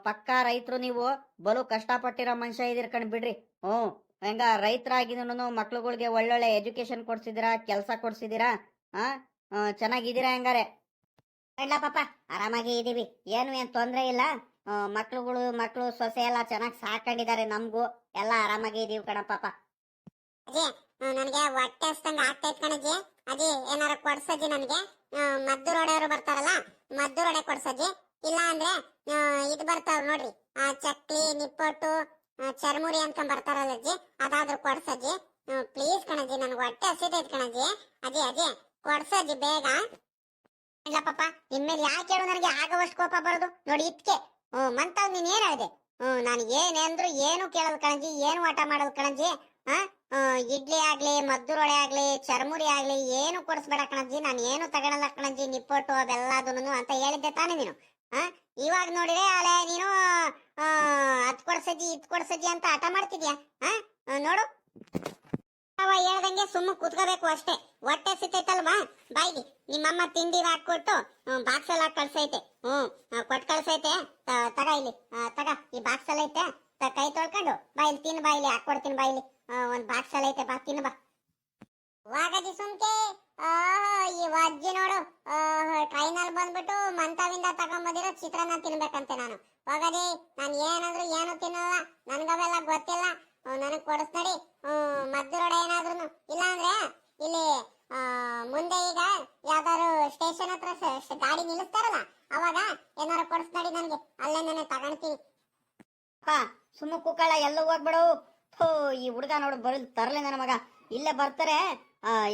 ಪಕ್ಕಾ ರೈತರು ನೀವು ಬಲು ಕಷ್ಟಪಟ್ಟಿರೋ ಮನುಷ್ಯ ಇದೀರ ಕಣ್ ಬಿಡ್ರಿ. ಹ್ಮ್ ಹೆಂಗ ರೈತರಾಗಿನೂ ಮಕ್ಳುಗಳಿಗೆ ಒಳ್ಳೊಳ್ಳೆ ಎಜುಕೇಶನ್ ಕೊಡ್ಸಿದಿರಾ ಕೆಲಸ ಕೊಡ್ಸಿದಿರಾ ಆ, ಚೆನ್ನಾಗಿದ್ದೀರಾ ಹೆಂಗಾರೆ? ಇಲ್ಲ ಪಾಪ ಆರಾಮಾಗಿ ಇದೀವಿ. ಏನು ಏನ್ ತೊಂದ್ರೆ ಇಲ್ಲ. ಮಕ್ಳುಗಳು ಮಕ್ಳು ಸೊಸೆ ಎಲ್ಲ ಚೆನ್ನಾಗಿ ಸಾಕೊಂಡಿದ್ದಾರೆ ನಮಗೂ. ಎಲ್ಲ ಆರಾಮಾಗಿ ಇದೀವಿ ಕಣ ಪಾಪ ನನಗೆ ಹೊಟ್ಟೆ ಹಸ್ದಂಗ ಆಗ್ತೈತ್ ಕಣಜ್ಜಿ. ಅಜಿ ಏನಾರ ಕೊಡ್ಸಜ್ಜಿ ನನಗೆ. ಮದ್ದು ರೋಡೆಯವರು ಬರ್ತಾರಲ್ಲ ಮದ್ದು ರೋಡೆ ಕೊಡ್ಸಜ್ಜಿ ಇಲ್ಲ ಅಂದ್ರೆ ಇದು ಬರ್ತಾವ್ ನೋಡ್ರಿ. ಆ ಚಕ್ಲಿ ನಿಪ್ಪಟ್ಟು ಚರ್ಮುರಿ ಅಂತ ಬರ್ತಾರಲ್ಲ ಅಜ್ಜಿ? ಅದಾದ್ರೂ ಕೊಡ್ಸಜ್ಜಿ ಪ್ಲೀಸ್ ಕಣಜ್ಜಿ, ನನ್ಗೆ ಹೊಟ್ಟೆ ಹಸಿದೈತ್ ಕಣಜ್ಜಿ. ಅಜ್ಜಿ ಅಜ್ಜಿ ಕೊಡ್ಸಜ್ಜಿ ಬೇಗ. ಇಲ್ಲ ಪಾಪ ನಿಮ್ಮೇಲೆ ಯಾಕೆ ಹೇಳು ನನಗೆ ಆಗವಷ್ಟು ಕೋಪ ಬರೋದು? ನೋಡಿ ಇದ್ಕೆ. ಹ್ಮ್ ಮಂತಾವ್ ನೀನ್ ಏನ್ ಹೇಳಿದೆ? ಹ್ಮ್, ನಾನು ಏನೇಂದ್ರು ಏನು ಕೇಳಲ್ ಕಣಜ್ಜಿ, ಏನು ಆಟ ಮಾಡೋದು ಕಣಜ್ಜಿ? ಆ ಇಡ್ಲಿ ಆಗ್ಲಿ ಮದ್ದೂರೊಳೆ ಆಗ್ಲಿ, ಚರ್ಮುರಿ ಆಗ್ಲಿ, ಏನು ಕೊಡಿಸ್ಬೇಡ ಕಣಜ್ಜಿ. ನಾನು ಏನು ತಗೊಳಲ್ಲ ಕಣಜ್ಜಿ, ನಿಪ್ಪಟ್ಟು ಅದೆಲ್ಲದನ್ನು ಅಂತ ಹೇಳಿದ್ದೆ ತಾನೇ ನೀನು. ಇವಾಗ ನೋಡಿದ್ರೆ ಅಲೆ, ನೀನು ಅದ್ ಕೊಡ್ಸಜ್ಜಿ ಇದ್ ಕೊಡ್ಸಜ್ಜಿ ಅಂತ ಹಠ ಮಾಡ್ತಿದ್ಯಾ? ನೋಡು. ಅವ ಹೇಳ್ದಂಗೆ ಸುಮ್ಮ ಕೂತ್ಕೋಬೇಕು ಅಷ್ಟೇ. ಹೊಟ್ಟೆ ಸಿತೈತಲ್ವಾ ಬಾಯ್ಲಿ ನಿಮ್ಮಮ್ಮ ತಿಂಡಿ ಹಾಕ್ಕೊಟ್ಟು ಬಾಕ್ಸ್ ಎಲ್ಲ ಕಳ್ಸೈತೆ. ಹ್ಮ್ ಕೊಟ್ ಕಳ್ಸೈತೆ. ತಗ ಇಲ್ಲಿ. ತಗ. ಈ ಬಾಕ್ಸ್ ಎಲ್ಲ ಐತೆ ಕೈ ತೊಳ್ಕೊಂಡು ಬಾಯ್ಲಿ ತಿನ್ ಬಾಯ್ಲಿ ಹಾಕೊಡ್ತೀನಿ ಬಾಯ್ಲಿ. ಒಂದ್ ಬಾಕ್ಸ್ ಎಲ್ಲ ಐತೆ ಬಾ ತಿನ್ ಬಾ ವಾಗದಿ ಸುಮ್ಕೆ ಈ ವಜ್ಜಿ ನೋಡು ಟ್ರೈನಲ್ಲಿ ಬಂದ್ಬಿಟ್ಟು ಮಂತವಿಂದ ತಗೊಂಬಂದಿರೋ ಚಿತ್ರನ ತಿನ್ಬೇಕಂತೆ ನಾನು. ವಾಗದಿ ನಾನು ಏನಂದ್ರು ಏನು ತಿನ್ನಲ್ಲ, ನನ್ಗವೆಲ್ಲ ಗೊತ್ತಿಲ್ಲ. ನನಗೆ ಕೊಡಿಸ್ನಡಿ ಮದ್ದೂರೊಡೆ ಏನಾದ್ರು ಇಲ್ಲ ಇಲ್ಲಿ ಮುಂದೆ ಈಗ ಯಾವ್ದಾದ್ರು ಸ್ಟೇಷನ್ ಹತ್ರ ಗಾಡಿ ನಿಲ್ಲಿಸ್ತಾರಲ್ಲ, ಅವಾಗ ಏನಾರು ಕೊಡಿಸ್ನಡಿ ನನಗೆ. ಅಲ್ಲೇ ನಾನು ತಗೊಂತೀನಿ ಅಪ್ಪ, ಸುಮ್ಮ ಕೂಕಳ ಎಲ್ಲ ಹೋಗ್ಬಿಡು. ಥೋ, ಈ ಹುಡುಗ ನೋಡು, ಬರಲ್ ತರಲೆ ನನ್ನ ಮಗ ಇಲ್ಲೇ ಬರ್ತಾರೆ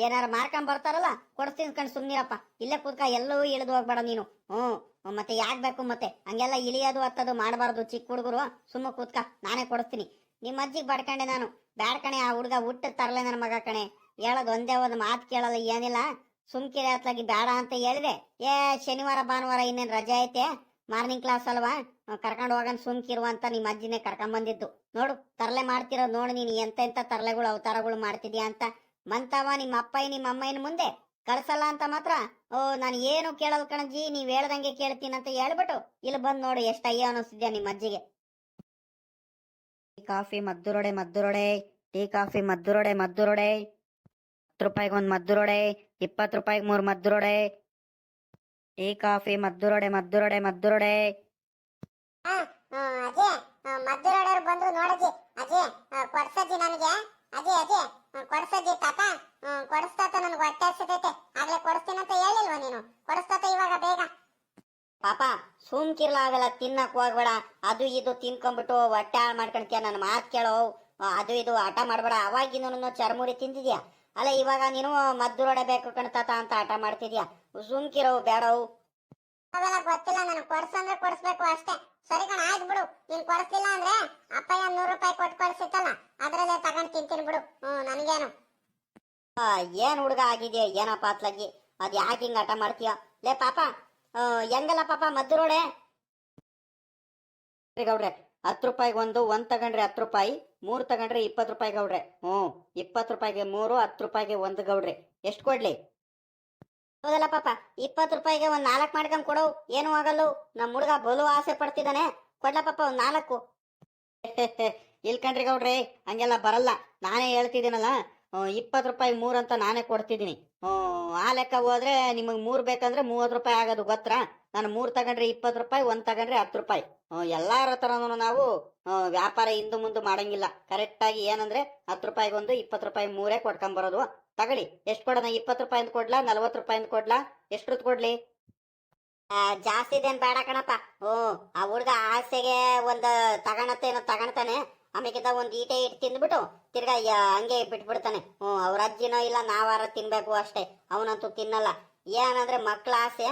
ಏನಾರ ಮಾರ್ಕೊಂಡ್ ಬರ್ತಾರಲ್ಲ ಕೊಡ್ತೀನಿ ಕಣ್ ಸುಮ್ನಿರಪ್ಪ. ಇಲ್ಲೇ ಕೂತ್ಕ ಎಲ್ಲವೂ ಇಳಿದು ಹೋಗ್ಬೇಡ ನೀನು. ಹ್ಮ್ ಮತ್ತೆ ಯಾಕ್ ಬೇಕು ಮತ್ತೆ? ಹಂಗೆಲ್ಲ ಇಳಿಯೋದು ಹತ್ತದು ಮಾಡಬಾರ್ದು ಚಿಕ್ಕ ಹುಡುಗರು. ಸುಮ್ಮ ಕೂತ್ಕ, ನಾನೇ ಕೊಡಿಸ್ತೀನಿ. ನಿಮ್ಮ ಅಜ್ಜಿಗೆ ಬಡ್ಕಂಡೆ ನಾನು. ಬ್ಯಾಡ್ ಕಣೆ, ಆ ಹುಡುಗ ಹುಟ್ಟ ತರಲೆ ನನ್ನ ಮಗ ಕಣೆ. ಹೇಳೋದು ಒಂದೇ ಒಂದು ಮಾತು ಕೇಳಲ್ಲ, ಏನಿಲ್ಲ. ಸುಮ್ಕಿರಿ ಅತ್ಲಾಗಿ ಬೇಡ ಅಂತ ಹೇಳಿದೆ. ಏ, ಶನಿವಾರ, ಭಾನುವಾರ ಇನ್ನೇನು ರಜೆ ಐತೆ? ಮಾರ್ನಿಂಗ್ ಕ್ಲಾಸ್ ಅಲ್ವಾ? ಕರ್ಕೊಂಡು ಹೋಗನ್ ಸುಮ್ಕಿರು ಅಂತ ನಿಮ್ಮ ಅಜ್ಜಿನೇ ಕರ್ಕೊಂಡ್ ಬಂದಿದ್ದು ನೋಡು, ತರಲೆ ಮಾಡ್ತಿರೋ ನೋಡು ನೀನು. ಎಂತ ಎಂತ ತರಲೆಗಳು, ಅವತಾರಗಳು ಮಾಡ್ತಿದ್ಯಾ ಅಂತ. ಮಂತವ ನಿಮ್ಮ ಅಪ್ಪ ನಿಮ್ಮ ಅಮ್ಮಯ್ಯನ ಮುಂದೆ ಕಳ್ಸಲ್ಲ ಅಂತ ಮಾತ್ರ. ಓ ನಾನು ಏನು ಕೇಳಲ್ ಕಣಜ್ಜಿ ನೀವ್ ಹೇಳ್ದಂಗೆ ಕೇಳ್ತೀನಿ ಅಂತ ಹೇಳ್ಬಿಟ್ಟು ಇಲ್ಲಿ ಬಂದ್ ನೋಡು ಎಷ್ಟು ಅಯ್ಯ ಅನಿಸ್ತಿದ್ಯಾ ನಿಮ್ಮ ಅಜ್ಜಿಗೆ. Tea coffee ಮದ್ದುರೊಡೆ ಮದ್ದುರೊಡೆ tea coffee ಮದ್ದುರೊಡೆ ಮದ್ದುರೊಡೆ. ಹತ್ತು ರೂಪಾಯಿಗೆ ಒಂದು ಮದ್ದುರೊಡೆ ಇಪ್ಪತ್ತು ರೂಪಾಯಿಗೆ ಮೂರು ಮದ್ದುರೊಡೆ. Tea coffee ಮದ್ದುರೊಡೆ ಮದ್ದುರೊಡೆ ಮದ್ದುರೊಡೆ. ಬಂದ್ರು ನೋಡಜ್ಜಿ ಅಜ್ಜಿ ಆ, ಕೊಡ್ಸಜ್ಜಿ ನನಗೆ ಅಜ್ಜಿ ಅಜಯ್ ಆ, ಕೊಡ್ಸಜ್ಜಿ ತಾತ? ಕೊಡಿಸ್ತಾತ ನನ್ಗೆ ಹೊಟ್ಟೆ ಹಸಿತೈತೆ. ಆಗ್ಲೇ ಕೊಡಿಸ್ತೀನಂತ ಹೇಳಿಲ್ವ ನೀನು? ಕೊಡಿಸ್ತಾತ ಇವಾಗ ಬೇಗ. ಪಾಪ ಸುಮ್ಕಿರ್ಲ ಆಗಲ್ಲ, ತಿನ್ನಕ್ ಹೋಗ್ಬೇಡ. ಅದು ಇದು ತಿನ್ಕೊಂಡ್ಬಿಟ್ಟು ಹೊಟ್ಟೆ ಹಾಳು ಮಾಡ್ಕೊಳ್ತೀಯ ನನ್ನ ಮಾತು ಕೇಳೋ. ಅದು ಇದು ಆಟ ಮಾಡ್ಬೇಡ. ಅವಾಗಿನೂ ಚರ್ಮುರಿ ತಿಂದಿದ್ಯಾ? ಅಲ್ಲ, ಇವಾಗ ನೀನು ಮದ್ದು ಬೇಕು ಕಣ್ತಾತ ಅಂತ ಆಟ ಮಾಡ್ತಿದ್ಯಾ? ಸುಮ್ಕಿರೋ ಬೇಡವು ಅವೆಲ್ಲ ಗೊತ್ತಿಲ್ಲ, ನನಗೆ ಕೊಡ್ಸಂದ್ರೆ ಕೊಡಿಸ್ಬೇಕು ಅಷ್ಟೇ. ಸರಿ ಕಣ, ಆಯ್ತು ಬಿಡು. ನೀನ್ ಕೊಡಿಸ್ಲಿಲ್ಲ ಅಂದ್ರೆ ಅಪ್ಪಯ್ಯ ನೂರು ರೂಪಾಯಿ ಕೊಟ್ಟು ಕಳ್ಸಿತ್ತಲ್ಲ ಅದ್ರಲ್ಲೇ ತಗೊಂಡ್ ತಿಂತೀನಿ ಬಿಡು. ಹ್ಮ್, ನನಗೇನು. ಏನ್ ಹುಡುಗ ಆಗಿದ್ಯಾ, ಏನಪ್ಪ ಅತ್ಲಗಿ ಅದ್ ಯಾಕೆ ಹಿಂಗ ಆಟ ಮಾಡ್ತೀಯ? ಲೇ ಪಾಪ ಹೆಂಗಲ್ಲ ಪಾಪ ಮದ್ದು ರೋಡೆ? ಗೌಡ್ರೆ, ಹತ್ತು ರೂಪಾಯಿಗೆ ಒಂದು, ಒಂದ್ ತಗೊಂಡ್ರೆ ಹತ್ತು ರೂಪಾಯಿ, ಮೂರು ತಗೊಂಡ್ರೆ ಇಪ್ಪತ್ತು ರೂಪಾಯಿ ಗೌಡ್ರೆ. ಹ್ಞೂ ಇಪ್ಪತ್ತು ರೂಪಾಯಿಗೆ ಮೂರು, ಹತ್ತು ರೂಪಾಯಿಗೆ ಒಂದು ಗೌಡ್ರೆ. ಎಷ್ಟು ಕೊಡ್ಲಿ? ಹೌದಲ್ಲ ಪಾಪ, ಇಪ್ಪತ್ತು ರೂಪಾಯಿಗೆ ಒಂದ್ ನಾಲ್ಕು ಮಾಡ್ಕೊಂಡ್ ಕೊಡು, ಏನು ಆಗಲ್ಲ. ನಮ್ಮ ಹುಡುಗ ಬಲು ಆಸೆ ಪಡ್ತಿದ್ದಾನೆ. ಕೊಡ್ಲ ಪಾಪ ಒಂದ್ ನಾಲ್ಕು. ಇಲ್ ಕಣ್ರಿ ಗೌಡ್ರಿ, ಹಂಗೆಲ್ಲ ಬರಲ್ಲ. ನಾನೇ ಹೇಳ್ತಿದ್ದೀನಲ್ಲ ಇಪ್ಪತ್ತು ರೂಪಾಯಿ ಮೂರ್ ಅಂತ ನಾನೇ ಕೊಡ್ತಿದ್ದೀನಿ. ಆ ಲೆಕ್ಕ ಹೋದ್ರೆ ನಿಮಗೆ ಮೂರ್ ಬೇಕಂದ್ರೆ ಮೂವತ್ತು ರೂಪಾಯಿ ಆಗೋದು ಗೊತ್ತಾ? ನಾನು ಮೂರ್ ತಗೊಂಡ್ರೆ ಇಪ್ಪತ್ತು ರೂಪಾಯಿ, ಒಂದ್ ತಗೊಂಡ್ರೆ ಹತ್ತು ರೂಪಾಯಿ. ಎಲ್ಲಾರ ತರನು ನಾವು ವ್ಯಾಪಾರ ಹಿಂದೆ ಮುಂದೆ ಮಾಡಂಗಿಲ್ಲ. ಕರೆಕ್ಟ್ ಆಗಿ ಏನಂದ್ರೆ ಹತ್ತು ರೂಪಾಯಿಗೊಂದು, ಇಪ್ಪತ್ತು ರೂಪಾಯಿ ಮೂರೇ ಕೊಡ್ಕೊಂಬರೋದು ತಗೊಳ್ಳಿ. ಎಷ್ಟು ಕೊಡೋಣ? ಇಪ್ಪತ್ತು ರೂಪಾಯಿಂದ ಕೊಡ್ಲಾ? ನಲ್ವತ್ತು ರೂಪಾಯಿಂದ ಕೊಡ್ಲಾ? ಎಷ್ಟೊತ್ತು ಕೊಡ್ಲಿ? ಜಾಸ್ತಿ ಇದೇನು ಬೇಡ ಕಣಪ್ಪ. ಹ್ಞೂ, ಆ ಹುಡುಗ ಆಸೆಗೆ ಒಂದು ತಗೊಳತ್ತೇನೋ ತಗೊಳ್ತಾನೆ ಆಮೇಕಿಂತ ಒಂದು ಈಟೆ ಇಟ್ಟು ತಿಂದ್ಬಿಟ್ಟು ತಿರ್ಗಾ ಹಂಗೆ ಬಿಟ್ಬಿಡ್ತಾನೆ. ಹ್ಞೂ, ಅವ್ರ ಅಜ್ಜಿನೋ ಇಲ್ಲ ನಾವಾರ ತಿನ್ಬೇಕು ಅಷ್ಟೇ. ಅವನಂತೂ ತಿನ್ನಲ್ಲ. ಏನಂದ್ರೆ ಮಕ್ಳ ಆಸೆ.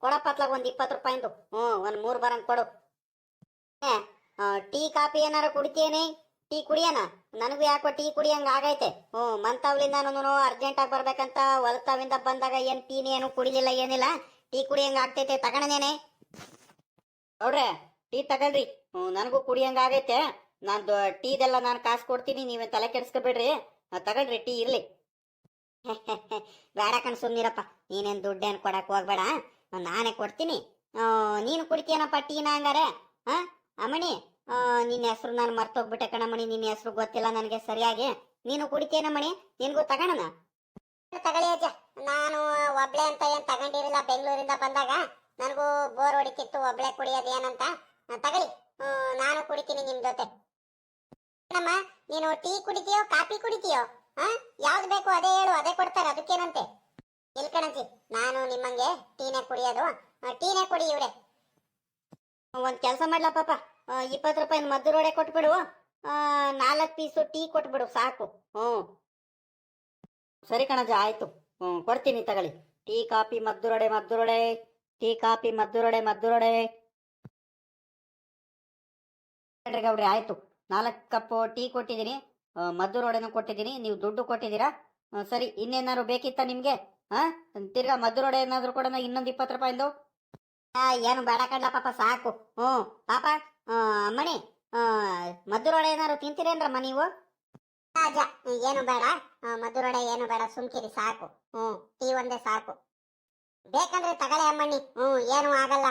ಕೊಡಪ್ಪತ್ಲಾಗ ಒಂದು ಇಪ್ಪತ್ತು ರೂಪಾಯಿಂದು ಹ್ಞೂ, ಒಂದು ಮೂರು ಬರಂಗೆ ಕೊಡು. ಟೀ, ಕಾಫಿ ಏನಾರ ಕುಡಿತೇನೆ? ಟೀ ಕುಡಿಯೋಣ ನನಗೂ ಯಾಕೋ ಟೀ ಕುಡಿಯಂಗ ಆಗೈತೆ. ಹ್ಞೂ ಮಂತವ್ಲಿಂದ ನಾನು ಅರ್ಜೆಂಟಾಗಿ ಬರ್ಬೇಕಂತ ಹೊಲತಾವಿಂದ ಬಂದಾಗ ಏನು ಟೀನಿ ಏನು ಕುಡಿಲಿಲ್ಲ ಏನಿಲ್ಲ. ಟೀ ಕುಡಿಯಂಗ ಆಗ್ತೈತೆ ತಗೊಳನೇನೆ ನೋಡ್ರೆ ಟೀ ತಗೊಳ್ರಿ. ಹ್ಞೂ ನನಗೂ ಕುಡಿಯಂಗ ಆಗೈತೆ. ನಾನು ಟೀದೆಲ್ಲ ನಾನು ಕಾಸು ಕೊಡ್ತೀನಿ ನೀವೇ ತಲೆ ಕೆಡಿಸ್ಕೊಬೇಡ್ರಿ. ತಗೊಳ್ರಿ ಟೀ ಇರ್ಲಿ. ಬೇಡ ಕಣ್ ಸುಮ್ನಿರಪ್ಪ. ನೀನೇನು ದುಡ್ಡೇನು ಕೊಡಕ್ ಹೋಗ್ಬೇಡ. ನಾನೇ ಕೊಡ್ತೀನಿ. ನೀನು ಕುಡಿತೀಯನಪ್ಪ ಟೀನ ಹಂಗಾರೆ? ಹಾಂ ಅಮ್ಮಣಿ ಆ, ನಿನ್ನ ಹೆಸರು ನಾನು ಮರ್ತೋಗ್ಬಿಟ್ಟೆ ಕಣಮಣಿ ನಿನ್ನ ಹೆಸರು ಗೊತ್ತಿಲ್ಲ ನನಗೆ ಸರಿಯಾಗಿ. ನೀನು ಕುಡಿತೇನ ಮಣಿ ನಿನಗೂ ತಗೋಣ ತಗೊಳ್ಳಿ ಅಜ್ಜ. ನಾನು ಒಬ್ಳೆ ಅಂತ ಏನ್ ತಗೊಂಡಿರಲಿಲ್ಲ ಬೆಂಗಳೂರಿಂದ ಬಂದಾಗ. ನನಗೂ ಬೋರ್ ಹೊಡಿತಿತ್ತು, ಒಬ್ಳೆ ಕುಡಿಯೋದು ಏನಂತ ತಗೊಳ್ಳಿ. ನಾನು ಕುಡಿತೀನಿ ನಿಮ್ ಜೊತೆ. ನಮ್ಮ ನೀನು ಟೀ ಕುಡಿತೀಯೋ, ಕಾಫಿ ಕುಡಿತೀಯೋ? ಹಾ ಯಾವ್ದು ಬೇಕು ಅದೇ ಹೇಳು, ಅದೇ ಕೊಡ್ತಾರೆ, ಅದಕ್ಕೇನಂತೆ? ಇಲ್ ಕಣಜಿ ನಾನು ನಿಮ್ಮಂಗೆ ಟೀನೇ ಕುಡಿಯೋದು. ಟೀನೇ ಕುಡಿ ಇವ್ರೆ. ಒಂದು ಕೆಲಸ ಮಾಡ್ಲಾ ಪಾಪ? ಇಪ್ಪತ್ತು ರೂಪಾಯಿ ಮದ್ದು ರೋಡೆ ಕೊಟ್ಬಿಡು. ನಾಲ್ಕು ಪೀಸು ಟೀ ಕೊಟ್ಬಿಡು, ಸಾಕು. ಹ್ಞೂ ಸರಿ ಕಣಜ, ಆಯಿತು. ಹ್ಞೂ ಕೊಡ್ತೀನಿ ತಗೊಳ್ಳಿ. ಟೀ, ಕಾಫಿ ಮದ್ದುರೊಡೆ ಮದ್ದುರೊಡೆ ಟೀ, ಕಾಫಿ ಮದ್ದುರೊಡೆ ಮದ್ದು ರೋಡೆ. ಗೌಡ್ರಿ, ಆಯಿತು. ನಾಲ್ಕು ಕಪ್ಪು ಟೀ ಕೊಟ್ಟಿದ್ದೀನಿ. ಮದ್ದುರೊಡೆನೂ ಕೊಟ್ಟಿದ್ದೀನಿ. ನೀವು ದುಡ್ಡು ಕೊಟ್ಟಿದ್ದೀರಾ? ಸರಿ, ಇನ್ನೇನಾದ್ರು ಬೇಕಿತ್ತ ನಿಮಗೆ? ಹಾಂ ತಿರ್ಗಾ ಮದ್ದು ರೋಡೆ ಏನಾದರೂ ಕೊಡೋಣ ಇನ್ನೊಂದು ಇಪ್ಪತ್ತು ರೂಪಾಯಿಂದು? ಏನು ಬೇಡ ಕಡ್ಲ ಪಾಪ, ಸಾಕು. ಹ್ಞೂ ಪಾಪ ಆ, ಮದ್ದುರೊಡೆ ಏನಾದ್ರು ತಿಂತೀರೇನ್ರಮ್ಮ ನೀವು? ಅಜ್ಜ ಏನು ಬೇಡ. ಮಧುರೊಡೆ ಏನು ಬೇಡ ಸುಮ್ಕಿರಿ ಸಾಕು. ಹ್ಞೂ ಟೀ ಒಂದೇ ಸಾಕು. ಬೇಕಂದ್ರೆ ತಗಳೆ ಅಮ್ಮಣ್ಣಿ. ಹ್ಞೂ ಏನು ಆಗಲ್ಲ.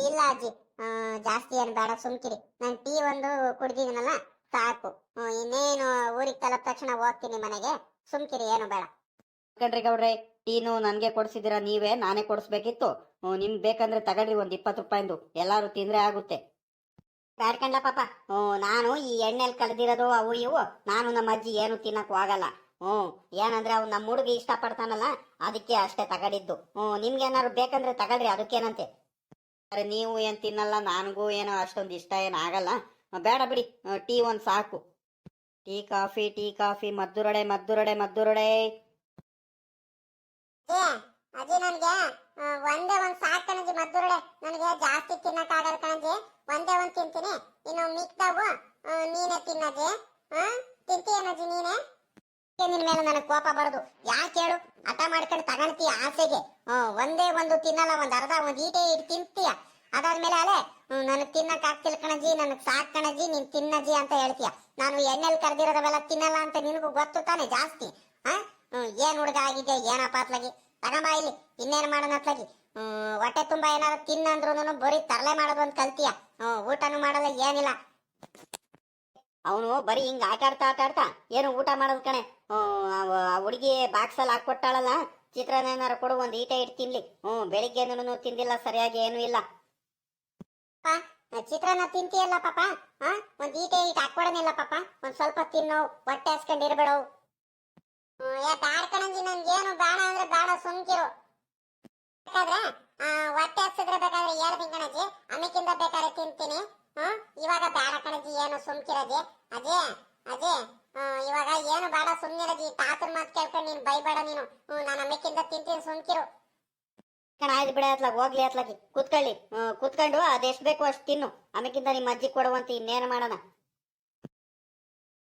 ಇಲ್ಲ ಅಜ್ಜಿ ಜಾಸ್ತಿ ಏನು ಬೇಡ ಸುಮ್ಕಿರಿ. ನಾನು ಟೀ ಒಂದು ಕುಡ್ದಿದ್ದೀನಲ್ಲ ಸಾಕು. ಹ್ಞೂ ಇನ್ನೇನು ಊರಿಗೆ ತಲುಪ ತಕ್ಷಣ ಹೋಗ್ತೀನಿ ಮನೆಗೆ ಸುಮ್ಕಿರಿ ಏನು ಬೇಡ. ಕಣ್ರಿ ಗೌಡ್ರೆ. ಟೀನು ನನಗೆ ಕೊಡಿಸಿದಿರ ನೀವೇ ನಾನೇ ಕೊಡಿಸ್ಬೇಕಿತ್ತು. ನಿಮ್ ನಿಮ್ಗೆ ಬೇಕಂದ್ರೆ ತಗೊಳ್ರಿ ಒಂದು ಇಪ್ಪತ್ತು ರೂಪಾಯಿಂದು. ಎಲ್ಲರೂ ತಿಂದ್ರೆ ಆಗುತ್ತೆ. ಬೇಡ್ಕಂಡ್ಲ ಪಾಪ. ಹ್ಮ್ ನಾನು ಈ ಎಣ್ಣೆಲಿ ಕಳೆದಿರೋದು ಅವು ಇವು. ನಾನು ನಮ್ಮ ಅಜ್ಜಿ ಏನು ತಿನ್ನಕ್ ಹೋಗಲ್ಲ ಹ್ಞೂ ಏನಂದ್ರೆ ಅವ್ನು ನಮ್ಮ ಇಷ್ಟ ಇಷ್ಟಪಡ್ತಾನಲ್ಲ ಅದಕ್ಕೆ ಅಷ್ಟೇ ತಗಡಿದ್ದು. ಹ್ಞೂ ನಿಮ್ಗೆ ಏನಾದ್ರು ಬೇಕಂದ್ರೆ ತಗೊಳ್ರಿ ಅದಕ್ಕೇನಂತೆ. ಅರೆ ನೀವು ಏನು ತಿನ್ನಲ್ಲ ನನಗೂ ಏನೋ ಅಷ್ಟೊಂದು ಇಷ್ಟ ಏನು ಆಗಲ್ಲ. ಬೇಡ ಬಿಡಿ. ಟೀ ಒಂದು ಸಾಕು. ಟೀ ಕಾಫಿ ಟೀ ಕಾಫಿ ಮದ್ದುರಡೆ ಮದ್ದುರಡೆ ಮದ್ದುರೊಡೆ. ಏ ಅಜ್ಜಿ ನನ್ಗೆ ಒಂದೇ ಒಂದ್ ಸಾಕ್ ಕಣಜಿ ಮದ್ದೂರಡೆ ನನಗೆ ಜಾಸ್ತಿ ತಿನ್ನಕ್ ಆಗಲ್ಲ ಕಣಜಿ ಒಂದೇ ಒಂದ್ ತಿಂತೀನಿ. ಇನ್ನು ಮಿಕ್ತಾವು ನೀನೇ ತಿನ್ನಜಿ ತಿಂತೀಯನಜ್ಜಿ ನೀನೇ? ನಿನ್ ಮೇಲೆ ನನಗೆ ಕೋಪ ಬರದು. ಯಾಕೆ ಹೇಳು? ಹಠ ಮಾಡ್ಕೊಂಡು ತಗೊಂತೀಯ ಆಸೆಗೆ. ಒಂದೇ ಒಂದು ತಿನ್ನಲ್ಲ, ಒಂದ್ ಅರ್ಧ ಒಂದ್ ಈಟೆ ಇಟ್ಟು ತಿಂತೀಯ. ಅದಾದ್ಮೇಲೆ ಅಲೆ ನನಗೆ ತಿನ್ನಕ್ ಆಗ್ತಿಲ್ಲ ಕಣಜಿ ನನಗ್ ಸಾಕ್ ಕಣಜಿ ನೀನ್ ತಿನ್ನಜಿ ಅಂತ ಹೇಳ್ತೀಯ. ನಾನು ಎಣ್ಣೆಲ್ ಕರೆದಿರೋದವೆಲ್ಲ ತಿನ್ನಲ್ಲ ಅಂತ ನಿನಗೂ ಗೊತ್ತು ತಾನೆ ಜಾಸ್ತಿ? ಹಾ ಏನ್ ಹುಡುಗ ಆಗಿದೆ ಏನಪ್ಪ ಅತ್ಲಾಗಿ? ತಗೊಂಬ ಇಲ್ಲಿ, ಇನ್ನೇನ್ ಮಾಡೋಣ ಅತ್ಲಾಗಿ? ಹೊಟ್ಟೆ ತುಂಬಾ ಏನಾದ್ರು ತಿನ್ನಂದ್ರು ಬರೀ ತರಲೆ ಮಾಡೋದು ಅಂತ ಕಲ್ತೀಯ? ಹ್ಮ್, ಊಟನೂ ಮಾಡಲ್ಲ, ಏನಿಲ್ಲ. ಅವನು ಬರೀ ಹಿಂಗ ಆಟ ಆಡ್ತಾ ಆಟ ಆಡ್ತಾ ಏನು ಊಟ ಮಾಡೋದು ಕಣೆ? ಹುಡುಗಿ ಬಾಕ್ಸ್ ಅಲ್ಲಿ ಹಾಕೊಟ್ಟಾಳಲ್ಲ ಚಿತ್ರಾನ್ನ ಏನಾರು ಕೊಡು, ಒಂದ್ ಈಟ ಇಟ್ಟು ತಿನ್ಲಿ. ಹ್ಮ್ ಬೆಳಿಗ್ಗೆನೂ ತಿಂದಿಲ್ಲ, ಸರಿಯಾಗಿ ಏನೂ ಇಲ್ಲ. ಚಿತ್ರಾನ್ನ ತಿಂತೀಯಲ್ಲ ಪಾಪ? ಹಾ, ಒಂದ್ ಈಟ ಈಟ ಹಾಕೊಡನಿಲ್ಲ ಪಾಪ? ಒಂದ್ ಸ್ವಲ್ಪ ತಿನ್ನೋ, ಹೊಟ್ಟೆ ಹಸ್ಕೊಂಡಿರ್ಬೇಡ ಕಣಂಜಿ ನನ್ಗೇನು ಬೇಡ ಅಂದ್ರೆ ಬೇಡ ಸುಮ್ಕಿರು. ಬೇಕಾದ್ರೆ ಹೊಟ್ಟೆ ಹಸಿದ್ರೆ ಬೇಕಾದ್ರೆ ಹೇಳ್ತೀನಿ ಕಣಜಿ ಆಮೇಕಿಂದ ಬೇಕಾದ್ರೆ ತಿಂತೀನಿ. ಹ್ಮ್? ಇವಾಗ ಬೇಡ ಕಣಜಿ ಏನು ಸುಮ್ಕಿರಜಿ ಅಜೇ ಅಜೇ ಇವಾಗ ಏನು ಬೇಡ ಸುಮ್ನಿರಜಿ ತಾತನ ಮಾತು ಕೇಳ್ಕೊಂಡು ನೀನು ಬೈಬೇಡ ನೀನು. ಹ್ಮ್, ನಾನು ಆಮೇಕಿಂದ ತಿಂತೀನಿ ಸುಮ್ಕಿರು. ಕಣ ಆಯ್ತು ಬಿಡ ಅತ್ಲಾಗ, ಹೋಗ್ಲಿ ಅತ್ಲಾಗಿ. ಕುತ್ಕೊಳ್ಳಿ. ಕುತ್ಕೊಂಡು ಅದೆಷ್ಟು ಬೇಕು ಅಷ್ಟು ತಿನ್ನು. ಆಮೇಕಿಂತ ನಿಮ್ಮ ಅಜ್ಜಿ ಕೊಡುವಂತ ಇನ್ನೇನು ಮಾಡೋಣ?